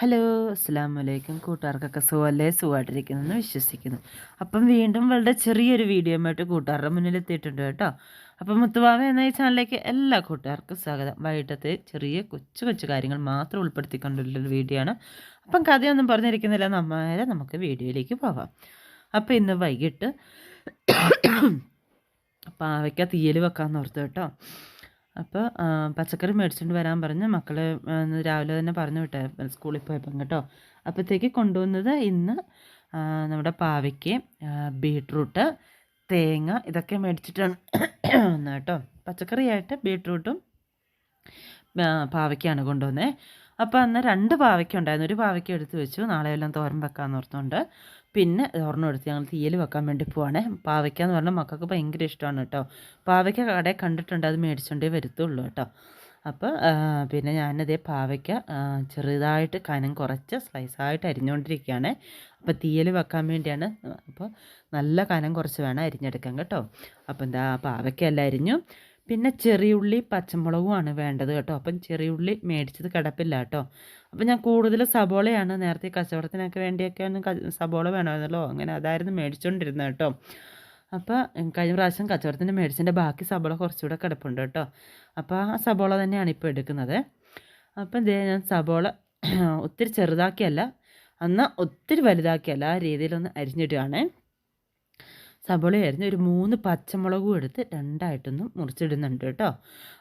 Hello അസ്സാം വലൈക്കും കൂട്ടുകാർക്കൊക്കെ സുഖമല്ലേ സുഖമായിട്ടിരിക്കുന്നു വിശ്വസിക്കുന്നു. അപ്പം വീണ്ടും വളരെ ചെറിയൊരു വീഡിയോയുമായിട്ട് കൂട്ടുകാരുടെ മുന്നിലെത്തിയിട്ടുണ്ട് കേട്ടോ. അപ്പം മുത്തുവാവ എന്ന ഈ ചാനലിലേക്ക് എല്ലാ കൂട്ടുകാർക്കും സ്വാഗതം. വൈകിട്ടത്തെ ചെറിയ കൊച്ചു കൊച്ചു കാര്യങ്ങൾ മാത്രം ഉൾപ്പെടുത്തിക്കൊണ്ടുള്ളൊരു വീഡിയോ ആണ്. അപ്പം കഥയൊന്നും പറഞ്ഞിരിക്കുന്നില്ല. നമ്മളെ നമുക്ക് വീഡിയോയിലേക്ക് പോവാം. അപ്പം ഇന്ന് വൈകിട്ട് പാവയ്ക്ക തീയൽ വെക്കാമെന്ന് ഓർത്തു കേട്ടോ. അപ്പോൾ പച്ചക്കറി മേടിച്ചുകൊണ്ട് വരാൻ പറഞ്ഞ് മക്കൾ രാവിലെ തന്നെ പറഞ്ഞു വിട്ടേ സ്കൂളിൽ പോയപ്പം കേട്ടോ. അപ്പോഴത്തേക്ക് കൊണ്ടുവന്നത് ഇന്ന് നമ്മുടെ പാവയ്ക്ക് ബീട്രൂട്ട് തേങ്ങ ഇതൊക്കെ മേടിച്ചിട്ടാണ് വന്നത് കേട്ടോ. പച്ചക്കറിയായിട്ട് ബീട്രൂട്ടും പാവയ്ക്കാണ് കൊണ്ടുവന്നത് അപ്പോൾ അന്ന് രണ്ട് പാവയ്ക്ക ഉണ്ടായിരുന്നു. ഒരു പാവയ്ക്ക എടുത്ത് വെച്ചു. നാളെ എല്ലാം തോരൻ വെക്കാമെന്ന് ഓർത്തുകൊണ്ട് പിന്നെ ഒരെണ്ണം എടുത്ത് ഞങ്ങൾ തീയൽ വെക്കാൻ വേണ്ടി പോവാണ്. പാവയ്ക്ക എന്ന് പറഞ്ഞാൽ മക്കൾക്ക് ഭയങ്കര ഇഷ്ടമാണ് കേട്ടോ. പാവയ്ക്ക കടയിൽ കണ്ടിട്ടുണ്ട് അത് മേടിച്ചുകൊണ്ടേ വരുത്തുള്ളൂ കേട്ടോ. അപ്പോൾ പിന്നെ ഞാനതേ പാവയ്ക്ക ചെറുതായിട്ട് കനം കുറച്ച് സ്ലൈസായിട്ട് അരിഞ്ഞുകൊണ്ടിരിക്കുകയാണ് അപ്പോൾ തീയൽ വെക്കാൻ വേണ്ടിയാണ്. അപ്പോൾ നല്ല കനം കുറച്ച് വേണം അരിഞ്ഞെടുക്കാൻ കേട്ടോ. അപ്പോൾ എന്താ പാവയ്ക്ക അരിഞ്ഞു. പിന്നെ ചെറിയുള്ളി പച്ചമുളകുമാണ് വേണ്ടത് കേട്ടോ. അപ്പം ചെറിയുള്ളി മേടിച്ചത് കിടപ്പില്ല കേട്ടോ. അപ്പം ഞാൻ കൂടുതൽ സബോളയാണ് നേരത്തെ കച്ചവടത്തിനൊക്കെ ഒന്ന് സബോള വേണമായിരുന്നല്ലോ. അങ്ങനെ അതായിരുന്നു മേടിച്ചുകൊണ്ടിരുന്നത് കേട്ടോ. അപ്പോൾ കഴിഞ്ഞ പ്രാവശ്യം കച്ചവടത്തിന്റെ മേടിച്ചതിന്റെ ബാക്കി സബോള കുറച്ചുകൂടെ കിടപ്പുണ്ട് കേട്ടോ. അപ്പോൾ ആ സബോള തന്നെയാണ് ഇപ്പോൾ എടുക്കുന്നത്. അപ്പം ഇതേ ഞാൻ സബോള ഒത്തിരി ചെറുതാക്കിയല്ല എന്നാൽ ഒത്തിരി വലുതാക്കിയല്ല ആ രീതിയിലൊന്ന് അരിഞ്ഞിടുകയാണേ. സബോള അരിഞ്ഞ് ഒരു മൂന്ന് പച്ചമുളകും എടുത്ത് രണ്ടായിട്ടൊന്നും മുറിച്ചിടുന്നുണ്ട് കേട്ടോ.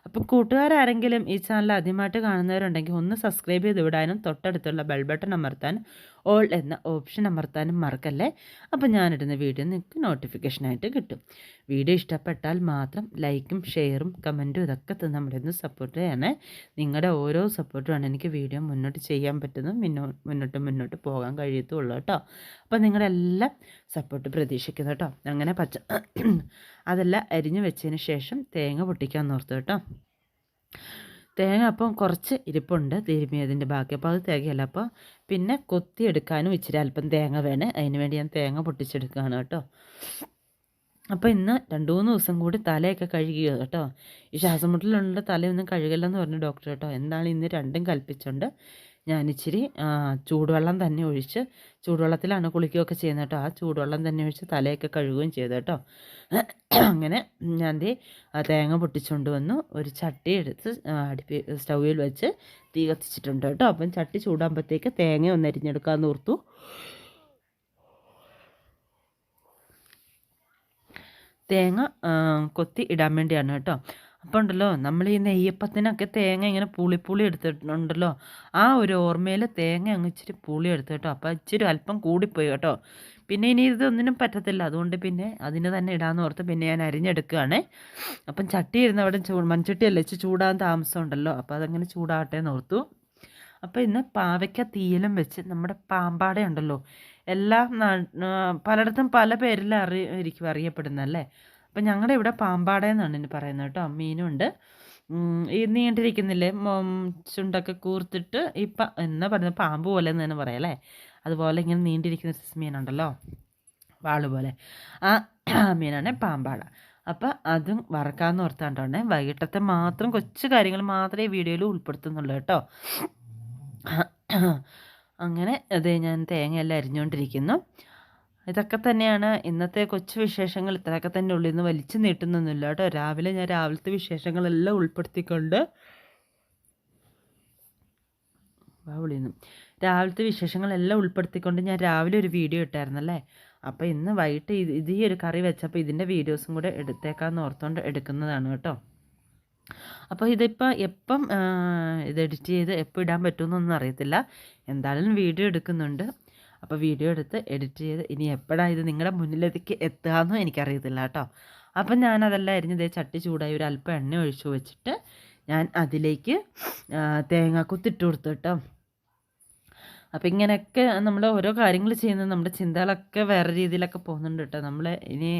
അപ്പം കൂട്ടുകാരാരെങ്കിലും ഈ ചാനൽ ആദ്യമായിട്ട് കാണുന്നവരുണ്ടെങ്കിൽ ഒന്ന് സബ്സ്ക്രൈബ് ചെയ്ത് വിടാനും തൊട്ടടുത്തുള്ള ബെൽബട്ടൺ അമർത്താനും ഓൾ എന്ന ഓപ്ഷൻ അമർത്താനും മറക്കല്ലേ? അപ്പോൾ ഞാനിടുന്ന വീഡിയോ നിങ്ങൾക്ക് നോട്ടിഫിക്കേഷനായിട്ട് കിട്ടും. വീഡിയോ ഇഷ്ടപ്പെട്ടാൽ മാത്രം ലൈക്കും ഷെയറും കമന്റും ഇതൊക്കെ നമ്മുടെ ഒന്ന് സപ്പോർട്ട് ചെയ്യണേ. നിങ്ങളുടെ ഓരോ സപ്പോർട്ടുമാണ് എനിക്ക് വീഡിയോ മുന്നോട്ട് ചെയ്യാൻ പറ്റുന്നതും. മുന്നോട്ട് മുന്നോട്ട് പോകാൻ കഴിയത്തുള്ളൂ കേട്ടോ. അപ്പോൾ നിങ്ങളെല്ലാം സപ്പോർട്ട് പ്രതീക്ഷിക്കുന്നു കേട്ടോ. അങ്ങനെ പച്ച അതെല്ലാം അരിഞ്ഞു വെച്ചതിന് ശേഷം തേങ്ങ പൊട്ടിക്കാൻ നോർത്തു കേട്ടോ. തേങ്ങ അപ്പം കുറച്ച് ഇരിപ്പുണ്ട് തിരുമിയതിന്റെ ബാക്കി. അപ്പോൾ അത് തേങ്ങയല്ല അപ്പോൾ പിന്നെ കൊത്തിയെടുക്കാനും ഇച്ചിരി അല്പം തേങ്ങ വേണേ. അതിന് വേണ്ടി ഞാൻ തേങ്ങ പൊട്ടിച്ചെടുക്കുകയാണ് കേട്ടോ. അപ്പോൾ ഇന്ന് രണ്ട് മൂന്ന് ദിവസം കൂടി തലയൊക്കെ കഴുകിയത് കേട്ടോ? ഈ ശ്വാസം മുട്ടലുള്ള തലയൊന്നും കഴുകല്ലെന്ന് പറഞ്ഞു ഡോക്ടർ കേട്ടോ. എന്താണ് ഇന്ന് രണ്ടും കൽപ്പിച്ചുകൊണ്ട് ഞാനിച്ചിരി ചൂടുവെള്ളം തന്നെ ഒഴിച്ച് ചൂടുവെള്ളത്തിലാണ് കുളിക്കുകയൊക്കെ ചെയ്യുന്നത് കേട്ടോ. ആ ചൂടുവെള്ളം തന്നെ ഒഴിച്ച് തലയൊക്കെ കഴുകുകയും ചെയ്തു കേട്ടോ. അങ്ങനെ ഞാൻ ദേ തേങ്ങ പൊട്ടിച്ചുകൊണ്ട് വന്നു. ഒരു ചട്ടി എടുത്ത് അടുപ്പി സ്റ്റൗവിൽ വെച്ച് തീ കത്തിച്ചിട്ടുണ്ട് കേട്ടോ. അപ്പം ചട്ടി ചൂടാകുമ്പോഴത്തേക്ക് തേങ്ങ ഒന്ന് അരിഞ്ഞെടുക്കാൻ ഓർത്തു. തേങ്ങ കൊത്തി ഇടാൻ വേണ്ടിയാണ് കേട്ടോ. അപ്പോൾ ഉണ്ടല്ലോ നമ്മൾ ഈ നെയ്യപ്പത്തിനൊക്കെ തേങ്ങ ഇങ്ങനെ പുളിപ്പുളി എടുത്തിട്ടുണ്ടല്ലോ. ആ ഒരു ഓർമ്മയിൽ തേങ്ങ അങ്ങ് ഇച്ചിരി പുളി എടുത്തു കേട്ടോ. അപ്പോൾ ഇച്ചിരി അല്പം കൂടിപ്പോയി കേട്ടോ. പിന്നെ ഇനി ഇതൊന്നിനും പറ്റത്തില്ല. അതുകൊണ്ട് പിന്നെ അതിന് തന്നെ ഇടാമെന്ന് ഓർത്ത് പിന്നെ ഞാൻ അരിഞ്ഞെടുക്കുകയാണ്. അപ്പം ചട്ടി ഇരുന്ന് അവിടെ ചൂ മൺചട്ടിയല്ലേ ഇച്ചിരി ചൂടാൻ താമസമുണ്ടല്ലോ അപ്പോൾ അതങ്ങനെ ചൂടാകട്ടെ എന്ന് ഓർത്തു. അപ്പോൾ ഇന്ന് പാവയ്ക്ക തീയലും വെച്ച് നമ്മുടെ പാമ്പാട ഉണ്ടല്ലോ എല്ലാ പലയിടത്തും പല പേരിൽ അറിയിരിക്കും അറിയപ്പെടുന്നല്ലേ അപ്പം ഞങ്ങളുടെ ഇവിടെ പാമ്പാടയെന്നാണ് ഇനി പറയുന്നത് കേട്ടോ. മീനുണ്ട്. ഈ നീണ്ടിരിക്കുന്നില്ലേ? ചുണ്ടൊക്കെ കൂർത്തിട്ട് ഇപ്പം എന്നാ പറയുന്നത് പാമ്പ് പോലെ എന്ന് തന്നെ പറയാം അല്ലേ? അതുപോലെ ഇങ്ങനെ നീണ്ടിരിക്കുന്ന മീനുണ്ടല്ലോ. വാൾ പോലെ. ആ മീനാണ് പാമ്പാട. അപ്പം അതും വറക്കാമെന്ന് ഓർത്താണ്ടോണ്ടേ വൈകിട്ടത്തെ മാത്രം കൊച്ചു കാര്യങ്ങൾ മാത്രമേ ഈ വീഡിയോയിൽ ഉൾപ്പെടുത്തുന്നുള്ളൂ കേട്ടോ. അങ്ങനെ അതേ ഞാൻ തേങ്ങയെല്ലാം അരിഞ്ഞുകൊണ്ടിരിക്കുന്നു ഇതൊക്കെ തന്നെയാണ് ഇന്നത്തെ കൊച്ചു വിശേഷങ്ങൾ. ഇത്രയൊക്കെ തന്നെ ഉള്ളിൽ നിന്ന് വലിച്ചു നീട്ടുന്നൊന്നുമില്ല കേട്ടോ. രാവിലെ ഞാൻ രാവിലത്തെ വിശേഷങ്ങളെല്ലാം ഉൾപ്പെടുത്തിക്കൊണ്ട് രാവിലത്തെ വിശേഷങ്ങളെല്ലാം ഉൾപ്പെടുത്തിക്കൊണ്ട് ഞാൻ രാവിലെ ഒരു വീഡിയോ ഇട്ടായിരുന്നല്ലേ അപ്പോൾ ഇന്ന് വൈകിട്ട് ഇത് ഈ ഒരു കറി വെച്ചപ്പോൾ ഇതിന്റെ വീഡിയോസും കൂടെ എടുത്തേക്കാന്ന് ഓർത്തുകൊണ്ട് എടുക്കുന്നതാണ് കേട്ടോ. അപ്പോൾ ഇതിപ്പോൾ എപ്പം ഇത് എഡിറ്റ് ചെയ്ത് എപ്പോൾ ഇടാൻ പറ്റുമെന്നൊന്നും അറിയത്തില്ല. എന്തായാലും വീഡിയോ എടുക്കുന്നുണ്ട്. അപ്പോൾ വീഡിയോ എടുത്ത് എഡിറ്റ് ചെയ്ത് ഇനി എപ്പോഴാണ് ഇത് നിങ്ങളുടെ മുന്നിലേക്ക് എത്തുക എന്നും എനിക്കറിയത്തില്ല കേട്ടോ. അപ്പം ഞാൻ അതെല്ലാം അരിഞ്ഞ് ചട്ടി ചൂടായി ഒരു അല്പം എണ്ണ ഒഴിച്ചു വെച്ചിട്ട് ഞാൻ അതിലേക്ക് തേങ്ങാക്കുത്തിട്ട് കൊടുത്തു കേട്ടോ. അപ്പം ഇങ്ങനെയൊക്കെ നമ്മൾ ഓരോ കാര്യങ്ങൾ ചെയ്യുന്നത് നമ്മുടെ ചിന്തകളൊക്കെ വേറെ രീതിയിലൊക്കെ പോകുന്നുണ്ട് കേട്ടോ. നമ്മൾ ഇനി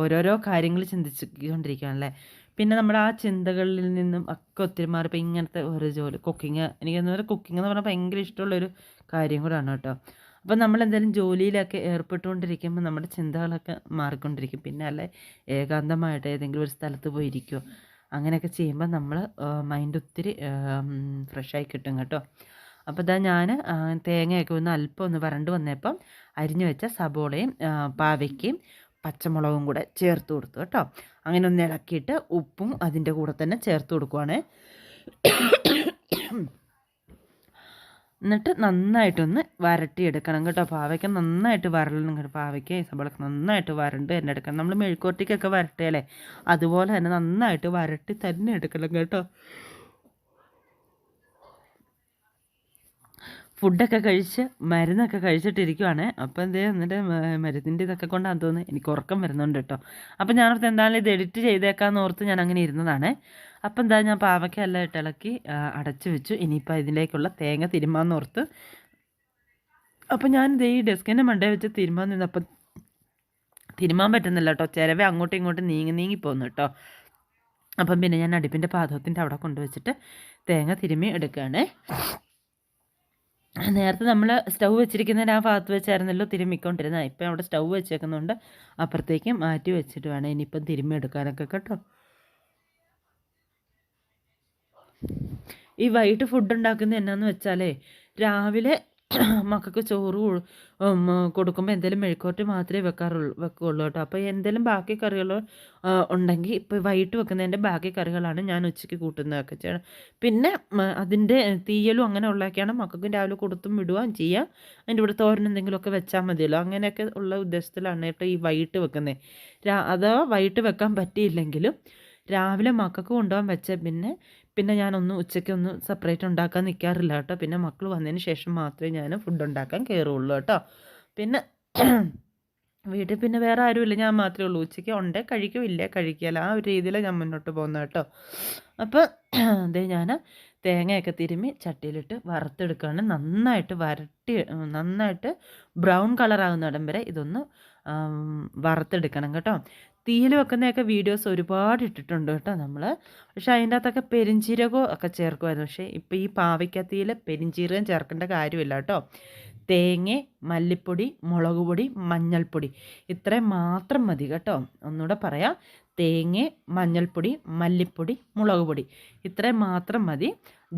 ഓരോരോ കാര്യങ്ങൾ ചിന്തിച്ചുകൊണ്ടിരിക്കുകയാണല്ലേ പിന്നെ നമ്മുടെ ആ ചിന്തകളിൽ നിന്നും ഒക്കെ ഒത്തിരി മാറി. ഇപ്പം ഇങ്ങനത്തെ ഒരു ജോലി കുക്കിങ് എനിക്ക് എന്താ കുക്കിംഗ് എന്ന് പറഞ്ഞാൽ ഭയങ്കര ഇഷ്ടമുള്ളൊരു കാര്യം കൂടാണ് കേട്ടോ. അപ്പം നമ്മൾ എന്തായാലും ജോലിയിലൊക്കെ ഏർപ്പെട്ടുകൊണ്ടിരിക്കുമ്പോൾ നമ്മുടെ ചിന്തകളൊക്കെ മാറിക്കൊണ്ടിരിക്കും. പിന്നെ അല്ലെ ഏകാന്തമായിട്ട് ഏതെങ്കിലും ഒരു സ്ഥലത്ത് പോയിരിക്കുമോ അങ്ങനെയൊക്കെ ചെയ്യുമ്പോൾ നമ്മൾ മൈൻഡ് ഒത്തിരി ഫ്രഷായി കിട്ടും കേട്ടോ. അപ്പോൾ ഇതാ ഞാൻ തേങ്ങയൊക്കെ ഒന്ന് അല്പം ഒന്ന് വരണ്ട് വന്നപ്പം അരിഞ്ഞു വെച്ച സബോളയും പാവയ്ക്കയും പച്ചമുളകും കൂടെ ചേർത്ത് കൊടുത്തു കേട്ടോ. അങ്ങനെ ഒന്ന് ഇളക്കിയിട്ട് ഉപ്പും അതിന്റെ കൂടെ തന്നെ ചേർത്ത് കൊടുക്കുവാണ്. എന്നിട്ട് നന്നായിട്ടൊന്ന് വരട്ടിയെടുക്കണം കേട്ടോ. പാവയ്ക്ക നന്നായിട്ട് വരളണം കേട്ടോ. പാവയ്ക്ക സബളക്ക് നന്നായിട്ട് വരണ്ട് തന്നെ എടുക്കണം. നമ്മൾ മെഴുക്കോട്ടിക്കൊക്കെ വരട്ടിയാലേ അതുപോലെ തന്നെ നന്നായിട്ട് വരട്ടി തന്നെ എടുക്കണം കേട്ടോ. ഫുഡൊക്കെ കഴിച്ച് മരുന്നൊക്കെ കഴിച്ചിട്ടിരിക്കുവാണ്. അപ്പോൾ എന്തേ എന്നിട്ട് മരുന്നിന്റെ ഇതൊക്കെ കൊണ്ടാണ് തോന്നുന്നത് എനിക്ക് ഉറക്കം വരുന്നുണ്ട് കേട്ടോ. അപ്പോൾ ഞാനോർത്ത് എന്തായാലും ഇത് എഡിറ്റ് ചെയ്തേക്കാന്ന് ഓർത്ത് ഞാൻ അങ്ങനെ ഇരുന്നതാണ്. അപ്പം എന്താ ഞാൻ പാവക്കെല്ലാം ഇട്ടിളക്കി അടച്ചു വെച്ചു. ഇനിയിപ്പോൾ ഇതിലേക്കുള്ള തേങ്ങ തിരുമാന്ന് ഓർത്ത്. അപ്പം ഞാനിത് ഈ ഡെസ്കിന്റെ മണ്ടേ വെച്ച് തിരുമാൻ നിന്നപ്പം തിരുമാൻ പറ്റുന്നില്ല കേട്ടോ. ചിലവേ അങ്ങോട്ടും ഇങ്ങോട്ടും നീങ്ങി നീങ്ങി പോകുന്നു കേട്ടോ. അപ്പം പിന്നെ ഞാൻ അടുപ്പിന്റെ പാദത്തിന്റെ അവിടെ കൊണ്ടുവച്ചിട്ട് തേങ്ങ തിരുമ്മി എടുക്കുകയാണ്. നേരത്തെ നമ്മൾ സ്റ്റൗ വെച്ചിരിക്കുന്നതിന് ആ ഭാഗത്ത് വെച്ചായിരുന്നല്ലോ തിരുമ്മിക്കൊണ്ടിരുന്നത് ഇപ്പം അവിടെ സ്റ്റൗ വെച്ചേക്കുന്നതുകൊണ്ട് അപ്പുറത്തേക്ക് മാറ്റി വെച്ചിട്ട് വേണം. ഇനിയിപ്പം തിരുമ്മിയെടുക്കാനൊക്കെ കേട്ടോ. ഈ വൈകിട്ട് ഫുഡ് ഉണ്ടാക്കുന്നത് എന്നാന്ന് വെച്ചാലേ രാവിലെ മക്കൾക്ക് ചോറ് കൊടുക്കുമ്പോൾ എന്തെങ്കിലും മെഴുക്കോട്ട് മാത്രമേ വെക്കാറുള്ളൂ വെക്കുകയുള്ളൂ കേട്ടോ. അപ്പോൾ എന്തെങ്കിലും ബാക്കി കറികൾ ഉണ്ടെങ്കിൽ ഇപ്പോൾ വൈകിട്ട് വെക്കുന്നതിന്റെ ബാക്കി കറികളാണ് ഞാൻ ഉച്ചയ്ക്ക് കൂട്ടുന്നതൊക്കെ ചെയ്യണം. പിന്നെ അതിന്റെ തീയലും അങ്ങനെ ഉള്ളതൊക്കെയാണ് മക്കൾക്കും രാവിലെ കൊടുത്തും വിടുകയും ചെയ്യാം. അതിന്റെ ഇവിടെ തോരൻ എന്തെങ്കിലുമൊക്കെ വെച്ചാൽ മതിയല്ലോ. അങ്ങനെയൊക്കെ ഉള്ള ഉദ്ദേശത്തിലാണ് കേട്ടോ ഈ വൈകിട്ട് വെക്കുന്നത് അഥവാ വൈകിട്ട് വെക്കാൻ പറ്റിയില്ലെങ്കിലും രാവിലെ മക്കൾക്ക് കൊണ്ടുപോകാൻ വെച്ച പിന്നെ പിന്നെ ഞാനൊന്ന് ഉച്ചയ്ക്ക് ഒന്ന് സെപ്പറേറ്റ് ഉണ്ടാക്കാൻ നിൽക്കാറില്ല കേട്ടോ. പിന്നെ മക്കൾ വന്നതിന് ശേഷം മാത്രമേ ഞാൻ ഫുഡ് ഉണ്ടാക്കാൻ കയറുള്ളൂ കേട്ടോ. പിന്നെ വീട്ടിൽ പിന്നെ വേറെ ആരുമില്ല. ഞാൻ മാത്രമേ ഉള്ളൂ. ഉച്ചയ്ക്ക് ഉണ്ടേ കഴിക്കും ഇല്ലേ ആ ഒരു രീതിയിലാണ് ഞാൻ മുന്നോട്ട് പോകുന്നത് കേട്ടോ. അപ്പോൾ അതേ ഞാൻ തേങ്ങയൊക്കെ തിരുമ്മി ചട്ടിയിലിട്ട് വറുത്തെടുക്കുകയാണ് നന്നായിട്ട് വരട്ടി നന്നായിട്ട് ബ്രൗൺ കളറാകുന്നിടം വരെ ഇതൊന്ന് വറുത്തെടുക്കണം കേട്ടോ. തീയിൽ വെക്കുന്നതൊക്കെ വീഡിയോസ് ഒരുപാട് ഇട്ടിട്ടുണ്ട് കേട്ടോ നമ്മൾ പക്ഷേ അതിന്റെ അകത്തൊക്കെ പെരിഞ്ചീരകവും ഒക്കെ ചേർക്കുമായിരുന്നു. പക്ഷേ ഇപ്പോൾ ഈ പാവയ്ക്കത്തിയിൽ പെരിഞ്ചീരകം ചേർക്കേണ്ട കാര്യമില്ല കേട്ടോ. തേങ്ങ മല്ലിപ്പൊടി മുളക് പൊടി മഞ്ഞൾപ്പൊടി. ഇത്രയും മാത്രം മതി കേട്ടോ. ഒന്നുകൂടെ പറയാം. തേങ്ങ മഞ്ഞൾപ്പൊടി മല്ലിപ്പൊടി മുളക് പൊടി ഇത്രയും മാത്രം മതി.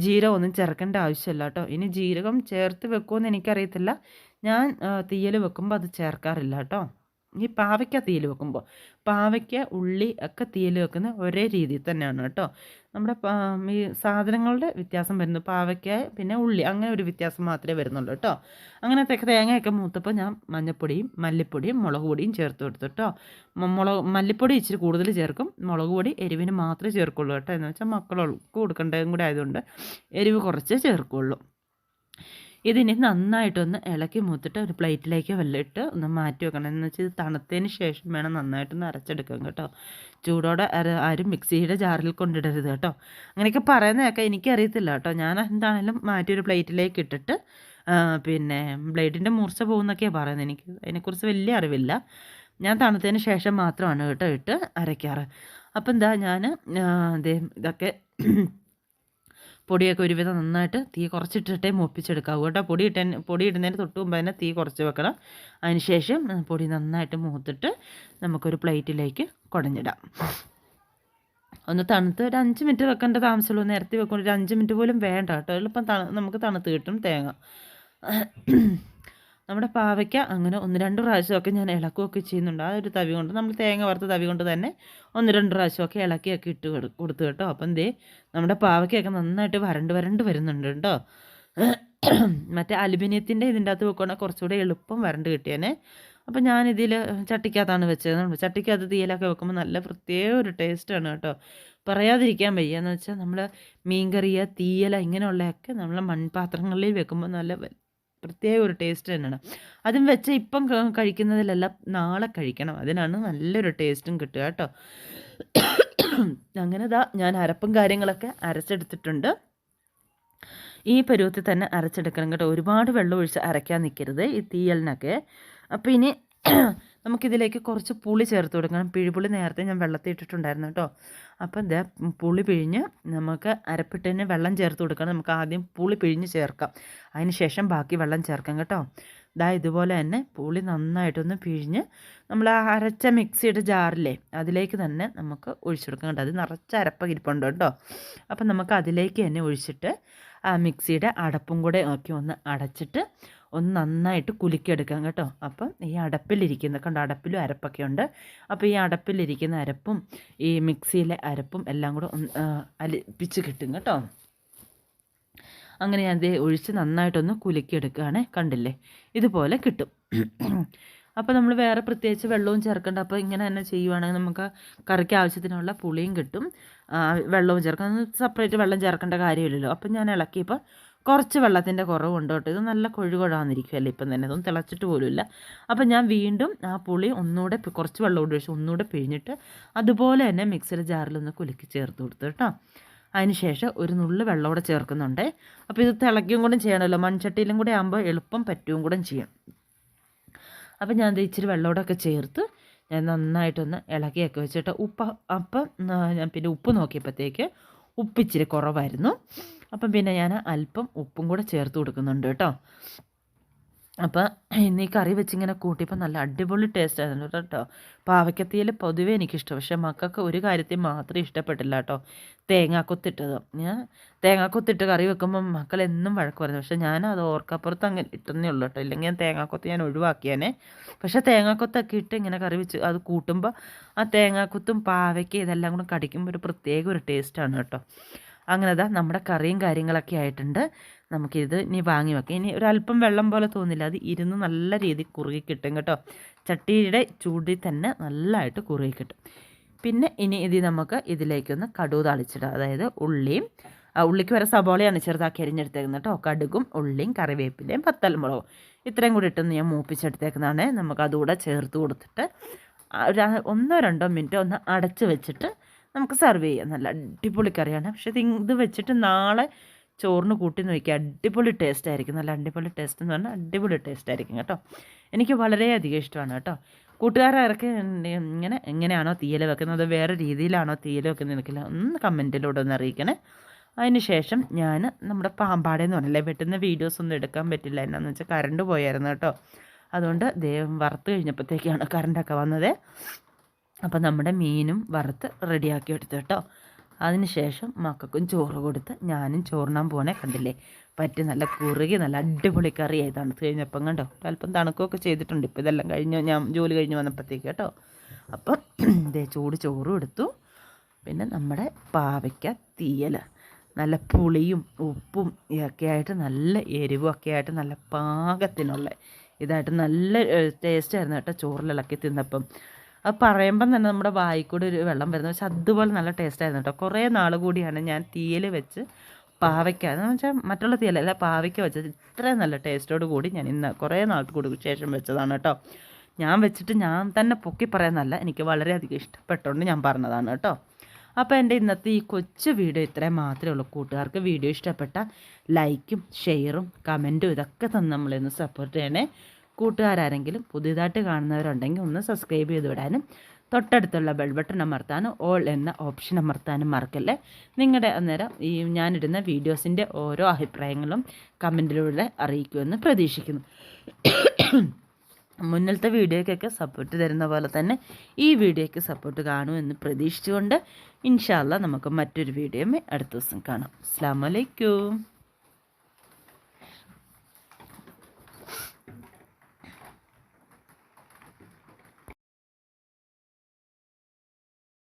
ജീരകം ഒന്നും ചേർക്കേണ്ട ആവശ്യമില്ല കേട്ടോ. ഇനി ജീരകം ചേർത്ത് വെക്കുമെന്ന് എനിക്കറിയത്തില്ല. ഞാൻ തീയൽ വെക്കുമ്പോൾ അത് ചേർക്കാറില്ല കേട്ടോ. ഈ പാവയ്ക്ക തീയിൽ വെക്കുമ്പോൾ. പാവയ്ക്ക ഉള്ളി ഒക്കെ തീയിൽ വെക്കുന്ന ഒരേ രീതിയിൽ തന്നെയാണ് കേട്ടോ. നമ്മുടെ ഈ സാധനങ്ങളുടെ വ്യത്യാസം വരുന്നു. പാവയ്ക്ക പിന്നെ ഉള്ളി അങ്ങനെ ഒരു വ്യത്യാസം മാത്രമേ വരുന്നുള്ളൂ കേട്ടോ. അങ്ങനെ അങ്ങനത്തെ തേങ്ങയൊക്കെ മൂത്തപ്പോൾ ഞാൻ മഞ്ഞൾപ്പൊടിയും മല്ലിപ്പൊടിയും മുളക് പൊടിയും ചേർത്ത് കൊടുത്തു കേട്ടോ. മുളക് മല്ലിപ്പൊടി ഇച്ചിരി കൂടുതൽ ചേർക്കും. മുളക് പൊടി എരിവിന് മാത്രമേ ചേർക്കുള്ളൂ കേട്ടോ. എന്ന് വെച്ചാൽ മക്കളൊക്കെ കൊടുക്കേണ്ടതും കൂടെ ആയതുകൊണ്ട് എരിവ് കുറച്ചേ ചേർക്കുള്ളൂ. ഇതിനെ നന്നായിട്ടൊന്ന് ഇളക്കി മൂത്തിട്ട് ഒരു പ്ലേറ്റിലേക്ക് വെള്ളിട്ട് ഒന്ന് മാറ്റി വെക്കണം. എന്ന് വെച്ചാൽ തണുത്തതിന് ശേഷം വേണം നന്നായിട്ടൊന്ന് അരച്ചെടുക്കാം കേട്ടോ. ചൂടോടെ ആരും മിക്സിയുടെ ജാറിൽ കൊണ്ടിടരുത് കേട്ടോ. അങ്ങനെയൊക്കെ പറയുന്നതൊക്കെ എനിക്കറിയത്തില്ല കേട്ടോ. ഞാൻ എന്താണെങ്കിലും മാറ്റി ഒരു പ്ലേറ്റിലേക്ക് ഇട്ടിട്ട് പിന്നെ ബ്ലേഡിന്റെ മൂർച്ച പോകുന്നൊക്കെയാണ് പറയുന്നത് എനിക്ക്. അതിനെക്കുറിച്ച് വലിയ അറിവില്ല. ഞാൻ തണുത്തതിന് ശേഷം മാത്രമാണ് കേട്ടോ ഇട്ട് അരയ്ക്കാറ്. അപ്പം എന്താ ഞാൻ ഇതൊക്കെ പൊടിയൊക്കെ ഒരുവിധം നന്നായിട്ട് തീ കുറച്ചിട്ടിട്ടേ മൂപ്പിച്ചെടുക്കാവൂ കേട്ടോ. പൊടി ഇട്ട പൊടി ഇടുന്നതിന് തൊട്ട് മുമ്പ് തന്നെ തീ കുറച്ച് വെക്കണം. അതിനുശേഷം പൊടി നന്നായിട്ട് മൂത്തിട്ട് നമുക്കൊരു പ്ലേറ്റിലേക്ക് കുടഞ്ഞിടാം. ഒന്ന് തണുത്ത് ഒരു അഞ്ച് മിനിറ്റ് വെക്കേണ്ട താമസമുള്ളൂ. നേരത്തെ വെക്കുമ്പോൾ ഒരു അഞ്ച് മിനിറ്റ് പോലും വേണ്ട കേട്ടോ. എളുപ്പം തണു നമുക്ക് തണുത്ത് കിട്ടും തേങ്ങ. നമ്മുടെ പാവയ്ക്ക അങ്ങനെ ഒന്ന് രണ്ട് പ്രാവശ്യമൊക്കെ ഞാൻ ഇളക്കുകയൊക്കെ ചെയ്യുന്നുണ്ട്. ആ ഒരു തവി കൊണ്ട് നമ്മൾ തേങ്ങ വറുത്ത തവി കൊണ്ട് തന്നെ ഒന്ന് രണ്ട് പ്രാവശ്യമൊക്കെ ഇളക്കിയൊക്കെ ഇട്ട് കൊടുത്തു കേട്ടോ. അപ്പം എന്തേ നമ്മുടെ പാവയ്ക്കൊക്കെ നന്നായിട്ട് വരണ്ട് വരണ്ട് വരുന്നുണ്ട് കേട്ടോ. മറ്റേ അലുമിനിയത്തിന്റെ ഇതിന്റെ അകത്ത് വെക്കുകയാണെങ്കിൽ കുറച്ചുകൂടെ എളുപ്പം വരണ്ട് കിട്ടിയേനെ. അപ്പം ഞാനിതിൽ ചട്ടിക്കകത്താണ് വെച്ചത്. ചട്ടിക്കകത്ത് തീയിലൊക്കെ വെക്കുമ്പോൾ നല്ല പ്രത്യേക ഒരു ടേസ്റ്റാണ് കേട്ടോ. പറയാതിരിക്കാൻ വയ്യ എന്ന് വെച്ചാൽ നമ്മൾ മീൻകറിയ തീയല ഇങ്ങനെയുള്ളതൊക്കെ നമ്മൾ മൺപാത്രങ്ങളിൽ വെക്കുമ്പോൾ നല്ല പ്രത്യേക ഒരു ടേസ്റ്റ് തന്നെയാണ്. അതും വെച്ച ഇപ്പം കഴിക്കുന്നതിലല്ല നാളെ കഴിക്കണം. അതിനാണ് നല്ലൊരു ടേസ്റ്റും കിട്ടുക കേട്ടോ. അങ്ങനെ ഇതാ ഞാൻ അരപ്പും കാര്യങ്ങളൊക്കെ അരച്ചെടുത്തിട്ടുണ്ട്. ഈ പരുവത്തിൽ തന്നെ അരച്ചെടുക്കണം കേട്ടോ. ഒരുപാട് വെള്ളം ഒഴിച്ച് അരയ്ക്കാൻ നിൽക്കരുത് ഈ തീയലിനൊക്കെ. അപ്പോൾ ഇനി നമുക്കിതിലേക്ക് കുറച്ച് പുളി ചേർത്ത് കൊടുക്കണം. പിഴിപുളി നേരത്തെ ഞാൻ വെള്ളത്തിൽ ഇട്ടിട്ടുണ്ടായിരുന്നു കേട്ടോ. അപ്പം എന്താ പുളി പിഴിഞ്ഞ് നമുക്ക് അരപ്പിട്ടതിന് വെള്ളം ചേർത്ത് കൊടുക്കണം. നമുക്ക് ആദ്യം പുളി പിഴിഞ്ഞ് ചേർക്കാം. അതിന് ശേഷം ബാക്കി വെള്ളം ചേർക്കാം കേട്ടോ. ഇതാ ഇതുപോലെ തന്നെ പുളി നന്നായിട്ടൊന്ന് പിഴിഞ്ഞ് നമ്മൾ അരച്ച മിക്സിയുടെ ജാറില്ലേ അതിലേക്ക് തന്നെ നമുക്ക് ഒഴിച്ചു കൊടുക്കാം കേട്ടോ. അത് നിറച്ച അരപ്പ ഇരിപ്പുണ്ട് കേട്ടോ. അപ്പം നമുക്ക് അതിലേക്ക് തന്നെ ഒഴിച്ചിട്ട് ആ മിക്സിയുടെ അടപ്പും കൂടെ ഒക്കെ ഒന്ന് അടച്ചിട്ട് ഒന്ന് നന്നായിട്ട് കുലുക്കിയെടുക്കാം കേട്ടോ. അപ്പം ഈ അടപ്പിലിരിക്കുന്ന കണ്ടോ അടപ്പിലും അരപ്പൊക്കെ ഉണ്ട് അപ്പോൾ ഈ അടപ്പിലിരിക്കുന്ന അരപ്പും ഈ മിക്സിയിലെ അരപ്പും എല്ലാം കൂടെ അലിപ്പിച്ച് കിട്ടും കേട്ടോ. അങ്ങനെ ഞാൻ ഒഴിച്ച് നന്നായിട്ടൊന്ന് കുലുക്കിയെടുക്കുകയാണ് കണ്ടില്ലേ? ഇതുപോലെ കിട്ടും. അപ്പോൾ നമ്മൾ വേറെ പ്രത്യേകിച്ച് വെള്ളവും ചേർക്കേണ്ട. അപ്പോൾ ഇങ്ങനെ തന്നെ ചെയ്യുവാണെങ്കിൽ നമുക്ക് കറിക്ക് ആവശ്യത്തിനുള്ള പുളിയും കിട്ടും. വെള്ളവും ചേർക്കാം. സെപ്പറേറ്റ് വെള്ളം ചേർക്കേണ്ട കാര്യമില്ലല്ലോ. അപ്പം ഞാൻ ഇളക്കിയപ്പോൾ കുറച്ച് വെള്ളത്തിന്റെ കുറവുണ്ട് കേട്ടോ. ഇത് നല്ല കൊഴുകൊഴാന്നിരിക്കുമല്ലേ ഇപ്പം തന്നെ. ഇതൊന്നും തിളച്ചിട്ട് പോലുമില്ല. അപ്പം ഞാൻ വീണ്ടും ആ പുളി ഒന്നുകൂടെ കുറച്ച് വെള്ളം കൂടി ഒഴിച്ച് ഒന്നുകൂടെ പിഴിഞ്ഞിട്ട് അതുപോലെ തന്നെ മിക്സിയുടെ ജാറിലൊന്ന് കുലുക്കി ചേർത്ത് കൊടുത്തു കേട്ടോ. അതിന് ശേഷം ഒരു നുള്ളു വെള്ളം കൂടെ ചേർക്കുന്നുണ്ട്. അപ്പോൾ ഇത് തിളയ്ക്കും കൂടെ ചെയ്യണമല്ലോ. മൺചട്ടിയിലും കൂടെ ആകുമ്പോൾ എളുപ്പം പറ്റുകയും കൂടെ ചെയ്യും. അപ്പം ഞാൻ ഇച്ചിരി വെള്ളമോടൊക്കെ ചേർത്ത് ഞാൻ നന്നായിട്ടൊന്ന് ഇളക്കിയൊക്കെ വെച്ചിട്ട് ഉപ്പ് അപ്പം ഞാൻ പിന്നെ ഉപ്പ് നോക്കിയപ്പോഴത്തേക്ക് ഉപ്പ് ഇച്ചിരി കുറവായിരുന്നു. അപ്പം പിന്നെ ഞാൻ അല്പം ഉപ്പും കൂടെ ചേർത്ത് കൊടുക്കുന്നുണ്ട് കേട്ടോ. അപ്പോൾ ഇന്ന് ഈ കറി വെച്ചിങ്ങനെ കൂട്ടിയപ്പോൾ നല്ല അടിപൊളി ടേസ്റ്റ് ആയിരുന്നു കേട്ടോ. പാവയ്ക്കത്തിയിൽ പൊതുവെ എനിക്കിഷ്ടം. പക്ഷേ മക്കൾക്ക് ഒരു കാര്യത്തിൽ മാത്രമേ ഇഷ്ടപ്പെട്ടില്ല കേട്ടോ. തേങ്ങാക്കൊത്തിട്ടത്. ഞാൻ തേങ്ങാക്കൊത്തിട്ട് കറി വെക്കുമ്പോൾ മക്കൾ എന്നും വഴക്ക് പറഞ്ഞു പക്ഷേ ഞാൻ അത് ഓർക്കപ്പുറത്ത് അങ്ങനെ ഇട്ടുന്നേ ഉള്ളൂ കേട്ടോ. ഇല്ലെങ്കിൽ ഞാൻ തേങ്ങാക്കൊത്ത് ഞാൻ ഒഴിവാക്കിയാനേ. പക്ഷേ തേങ്ങാക്കൊത്തൊക്കെ ഇട്ട് ഇങ്ങനെ കറി വെച്ച് അത് കൂട്ടുമ്പോൾ ആ തേങ്ങാക്കൊത്തും പാവയ്ക്ക് ഇതെല്ലാം കൂടെ കടിക്കുമ്പോൾ ഒരു പ്രത്യേക ഒരു ടേസ്റ്റാണ് കേട്ടോ. അങ്ങനെ അതാ നമ്മുടെ കറിയും കാര്യങ്ങളൊക്കെ ആയിട്ടുണ്ട്. നമുക്കിത് ഇനി വാങ്ങി വെക്കാം. ഇനി ഒരല്പം വെള്ളം പോലെ തോന്നില്ല. അത് ഇരുന്ന് നല്ല രീതിയിൽ കുറുകി കിട്ടും കേട്ടോ. ചട്ടിയുടെ ചൂടിൽ തന്നെ നല്ലതായിട്ട് കുറുകി കിട്ടും. പിന്നെ ഇനി ഇത് നമുക്ക് ഇതിലേക്കൊന്ന് കടു തളിച്ചിടാം. അതായത് ഉള്ളിയും ഉള്ളിക്ക് വരെ സബോളയാണ് ചെറുതാക്കി അരിഞ്ഞെടുത്തേക്കുന്നത് കേട്ടോ. കടുകും ഉള്ളിയും കറിവേപ്പിലയും പത്തൽമുളകും. ഇത്രയും കൂടി ഇട്ടൊന്ന് ഞാൻ മൂപ്പിച്ചെടുത്തേക്കുന്നതാണ്. നമുക്കതുകൂടെ ചേർത്ത് കൊടുത്തിട്ട് ഒരു ഒന്നോ രണ്ടോ മിനിറ്റ് ഒന്ന് അടച്ച് വെച്ചിട്ട് നമുക്ക് സെർവ് ചെയ്യാം. നല്ല അടിപൊളി കറിയാണ്. പക്ഷേ ഇത് വെച്ചിട്ട് നാളെ ചോറിന് കൂട്ടി നോക്കിയാൽ അടിപൊളി ടേസ്റ്റ് ആയിരിക്കും. നല്ല അടിപൊളി ടേസ്റ്റ് എന്ന് പറഞ്ഞാൽ അടിപൊളി ടേസ്റ്റ് ആയിരിക്കും കേട്ടോ. എനിക്ക് വളരെയധികം ഇഷ്ടമാണ് കേട്ടോ. കൂട്ടുകാരൊക്കെ ഇങ്ങനെ എങ്ങനെയാണോ തീയൽ വെക്കുന്നത്? വേറെ രീതിയിലാണോ തീയൽ വെക്കുന്നത് എനിക്കില്ല ഒന്ന് കമന്റിലൂടെ ഒന്ന് അറിയിക്കണേ. അതിന് ശേഷം ഞാൻ നമ്മുടെ പാമ്പാടെന്ന് പറഞ്ഞില്ലേ വെട്ടുന്ന വീഡിയോസ് ഒന്നും എടുക്കാൻ പറ്റില്ല. എന്നാന്ന് വെച്ചാൽ കറണ്ട് പോയായിരുന്നു കേട്ടോ. അതുകൊണ്ട് ദൈവം വറുത്ത് കഴിഞ്ഞപ്പോഴത്തേക്കാണ് കറണ്ടൊക്കെ വന്നത്. അപ്പോൾ നമ്മുടെ മീനും വറുത്ത് റെഡിയാക്കി എടുത്തു കേട്ടോ. അതിനുശേഷം മക്കൾക്കും ചോറ് കൊടുത്ത് ഞാനും ചോറിനാൻ പോകണേ കണ്ടില്ലേ? പറ്റി നല്ല കുറുകി നല്ല അടിപൊളി കറിയായി തണുത്ത് കഴിഞ്ഞപ്പം കണ്ടോ? അല്പം തണുക്കുകയൊക്കെ ചെയ്തിട്ടുണ്ട്. ഇപ്പോൾ ഇതെല്ലാം കഴിഞ്ഞ് ഞാൻ ജോലി കഴിഞ്ഞ് വന്നപ്പോഴത്തേക്ക് കേട്ടോ. അപ്പം ഇതേ ചൂട് ചോറും എടുത്തു. പിന്നെ നമ്മുടെ പാവയ്ക്ക തീയൽ നല്ല പുളിയും ഉപ്പും ഒക്കെ ആയിട്ട് നല്ല എരിവും ഒക്കെ ആയിട്ട് നല്ല പാകത്തിനുള്ള ഇതായിട്ട് നല്ല ടേസ്റ്റ് ആയിരുന്നു കേട്ടോ ചോറിലിളക്കി തിന്നപ്പം. അത് പറയുമ്പം തന്നെ നമ്മുടെ വായിക്കൂടെ ഒരു വെള്ളം വരുന്നത് പക്ഷെ അതുപോലെ നല്ല ടേസ്റ്റായിരുന്നു കേട്ടോ. കുറേ നാൾ കൂടിയാണ് ഞാൻ തീയിൽ വെച്ച് പാവയ്ക്ക എന്ന് വെച്ചാൽ മറ്റുള്ള തീയലല്ല പാവയ്ക്ക വെച്ചത്. ഇത്രയും നല്ല ടേസ്റ്റോട് കൂടി ഞാൻ ഇന്ന് കുറേ നാൾക്ക് ശേഷം വെച്ചതാണ് കേട്ടോ. ഞാൻ വെച്ചിട്ട് ഞാൻ തന്നെ പൊക്കി പറയാനല്ല എനിക്ക് വളരെയധികം ഇഷ്ടപ്പെട്ടുകൊണ്ട് ഞാൻ പറഞ്ഞതാണ് കേട്ടോ. അപ്പോൾ എന്റെ ഇന്നത്തെ ഈ കൊച്ചു വീഡിയോ ഇത്രയും മാത്രമേ ഉള്ളൂ. കൂട്ടുകാർക്ക് വീഡിയോ ഇഷ്ടപ്പെട്ട ലൈക്കും ഷെയറും കമന്റും ഇതൊക്കെ തന്നെ നമ്മളൊന്ന് സപ്പോർട്ട് ചെയ്യണേ. കൂട്ടുകാരെങ്കിലും പുതിയതായിട്ട് കാണുന്നവരുണ്ടെങ്കിൽ ഒന്ന് സബ്സ്ക്രൈബ് ചെയ്ത് വിടാനും തൊട്ടടുത്തുള്ള ബെൽ ബട്ടൺ അമർത്താനും ഓൾ എന്ന ഓപ്ഷൻ അമർത്താനും മറക്കല്ലേ? നിങ്ങളുടെ അന്നേരം ഈ ഞാനിടുന്ന വീഡിയോസിന്റെ ഓരോ അഭിപ്രായങ്ങളും കമന്റിലൂടെ അറിയിക്കുമെന്ന് പ്രതീക്ഷിക്കുന്നു. മുന്നിലത്തെ വീഡിയോയ്ക്കൊക്കെ സപ്പോർട്ട് തരുന്ന പോലെ തന്നെ ഈ വീഡിയോയ്ക്ക് സപ്പോർട്ട് കാണുമെന്ന് പ്രതീക്ഷിച്ചുകൊണ്ട് ഇൻഷാല്ല നമുക്ക് മറ്റൊരു വീഡിയോ അടുത്ത ദിവസം കാണാം. അസ്സാം വലൈക്കും